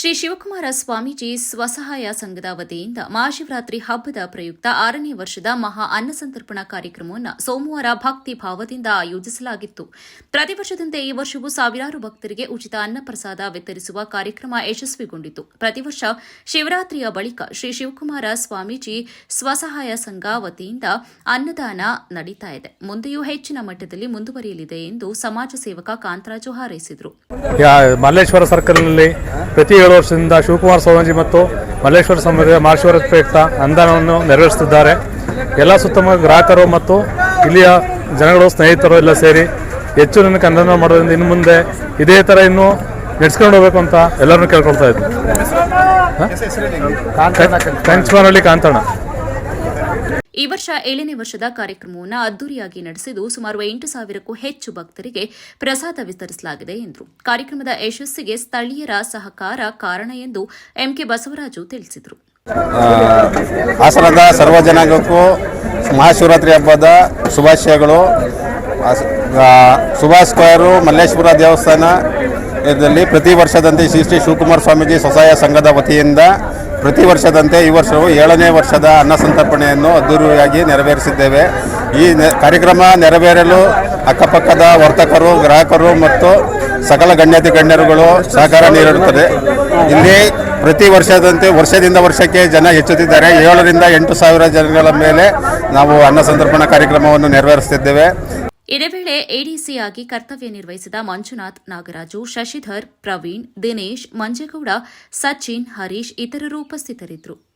ಶ್ರೀ ಶಿವಕುಮಾರ ಸ್ವಾಮೀಜಿ ಸ್ವಸಹಾಯ ಸಂಘದ ವತಿಯಿಂದ ಮಹಾಶಿವರಾತ್ರಿ ಹಬ್ಬದ ಪ್ರಯುಕ್ತ ಆರನೇ ವರ್ಷದ ಮಹಾ ಅನ್ನಸಂತರ್ಪಣಾ ಕಾರ್ಯಕ್ರಮವನ್ನು ಸೋಮವಾರ ಭಕ್ತಿ ಭಾವದಿಂದ ಆಯೋಜಿಸಲಾಗಿತ್ತು. ಪ್ರತಿ ವರ್ಷದಂತೆ ಈ ವರ್ಷವೂ ಸಾವಿರಾರು ಭಕ್ತರಿಗೆ ಉಚಿತ ಅನ್ನಪ್ರಸಾದ ವಿತರಿಸುವ ಕಾರ್ಯಕ್ರಮ ಯಶಸ್ವಿಗೊಂಡಿತು. ಪ್ರತಿ ವರ್ಷ ಶಿವರಾತ್ರಿಯ ಬಳಿಕ ಶ್ರೀ ಶಿವಕುಮಾರ ಸ್ವಾಮೀಜಿ ಸ್ವಸಹಾಯ ಸಂಘ ವತಿಯಿಂದ ಅನ್ನದಾನ ನಡೀತಾ ಇದೆ. ಮುಂದೆಯೂ ಹೆಚ್ಚಿನ ಮಟ್ಟದಲ್ಲಿ ಮುಂದುವರಿಯಲಿದೆ ಎಂದು ಸಮಾಜ ಸೇವಕ ಕಾಂತರಾಜು ಹಾರೈಸಿದರು. ಪ್ರತಿ ವರ್ಷದಿಂದ ಶಿವಕುಮಾರ ಸ್ವಾಮೀಜಿ ಮತ್ತು ಮಲ್ಲೇಶ್ವರ ಸಮಾಜ ಮಹಾಶಿವರ ಪ್ರಯುಕ್ತ ಅನುದಾನವನ್ನು ನೆರವೇರಿಸುತ್ತಿದ್ದಾರೆ. ಎಲ್ಲ ಸುತ್ತಮುತ್ತ ಗ್ರಾಹಕರು ಮತ್ತು ಇಲ್ಲಿಯ ಜನಗಳು ಸ್ನೇಹಿತರು ಎಲ್ಲ ಸೇರಿ ಹೆಚ್ಚು ನನಗೆ ಅನುದಾನ ಮಾಡೋದ್ರಿಂದ ಇನ್ನು ಮುಂದೆ ಇದೇ ಥರ ಇನ್ನೂ ನಡೆಸ್ಕೊಂಡು ಹೋಗ್ಬೇಕು ಅಂತ ಎಲ್ಲರನ್ನೂ ಕೇಳ್ಕೊಳ್ತಾ ಇದ್ವಿ ಕಂಚಮಾನಹಳ್ಳಿ ಕಾಂತಣ್ಣ. ಈ ವರ್ಷ ಏಳನೇ ವರ್ಷದ ಕಾರ್ಯಕ್ರಮವನ್ನು ಅದ್ದೂರಿಯಾಗಿ ನಡೆಸಿದ್ದು ಸುಮಾರು ಎಂಟು ಸಾವಿರಕ್ಕೂ ಹೆಚ್ಚು ಭಕ್ತರಿಗೆ ಪ್ರಸಾದ ವಿತರಿಸಲಾಗಿದೆ ಎಂದರು. ಕಾರ್ಯಕ್ರಮದ ಯಶಸ್ಸಿಗೆ ಸ್ಥಳೀಯರ ಸಹಕಾರ ಕಾರಣ ಎಂದು ಎಂಕೆ ಬಸವರಾಜು ತಿಳಿಸಿದರು. ಹಾಸನದ ಸರ್ವ ಮಹಾಶಿವರಾತ್ರಿ ಹಬ್ಬದ ಶುಭಾಶಯಗಳು. ಸುಭಾಷ್ ಸ್ಕ್ವೇರು ಮಲ್ಲೇಶ್ವರ ದೇವಸ್ಥಾನ ಇದರಲ್ಲಿ ಪ್ರತಿ ವರ್ಷದಂತೆ ಶ್ರೀ ಶ್ರೀ ಶಿವಕುಮಾರ ಸ್ವಾಮೀಜಿ ಸ್ವಸಹಾಯ ಸಂಘದ ವತಿಯಿಂದ ಪ್ರತಿ ವರ್ಷದಂತೆ ಈ ವರ್ಷವೂ ಏಳನೇ ವರ್ಷದ ಅನ್ನ ಸಂತರ್ಪಣೆಯನ್ನು ಅದ್ದೂರಿಯಾಗಿ ನೆರವೇರಿಸಿದ್ದೇವೆ. ಈ ಕಾರ್ಯಕ್ರಮ ನೆರವೇರಲು ಅಕ್ಕಪಕ್ಕದ ವರ್ತಕರು, ಗ್ರಾಹಕರು ಮತ್ತು ಸಕಲ ಗಣ್ಯಾತಿ ಗಣ್ಯರುಗಳು ಸಹಕಾರ ನೀಡಿರುತ್ತದೆ. ಇಲ್ಲಿ ಪ್ರತಿ ವರ್ಷದಂತೆ ವರ್ಷದಿಂದ ವರ್ಷಕ್ಕೆ ಜನ ಹೆಚ್ಚುತ್ತಿದ್ದಾರೆ. ಏಳರಿಂದ ಎಂಟು ಸಾವಿರ ಜನಗಳ ಮೇಲೆ ನಾವು ಅನ್ನ ಸಂತರ್ಪಣಾ ಕಾರ್ಯಕ್ರಮವನ್ನು ನೆರವೇರಿಸುತ್ತಿದ್ದೇವೆ. ಇದೇ ವೇಳೆ ಎಡಿಸಿಯಾಗಿ ಕರ್ತವ್ಯ ನಿರ್ವಹಿಸಿದ ಮಂಜುನಾಥ್ ನಾಗರಾಜು, ಶಶಿಧರ್, ಪ್ರವೀಣ್, ದಿನೇಶ್, ಮಂಜೇಗೌಡ, ಸಚಿನ್, ಹರೀಶ್ ಇತರರು ಉಪಸ್ಥಿತರಿದ್ದರು.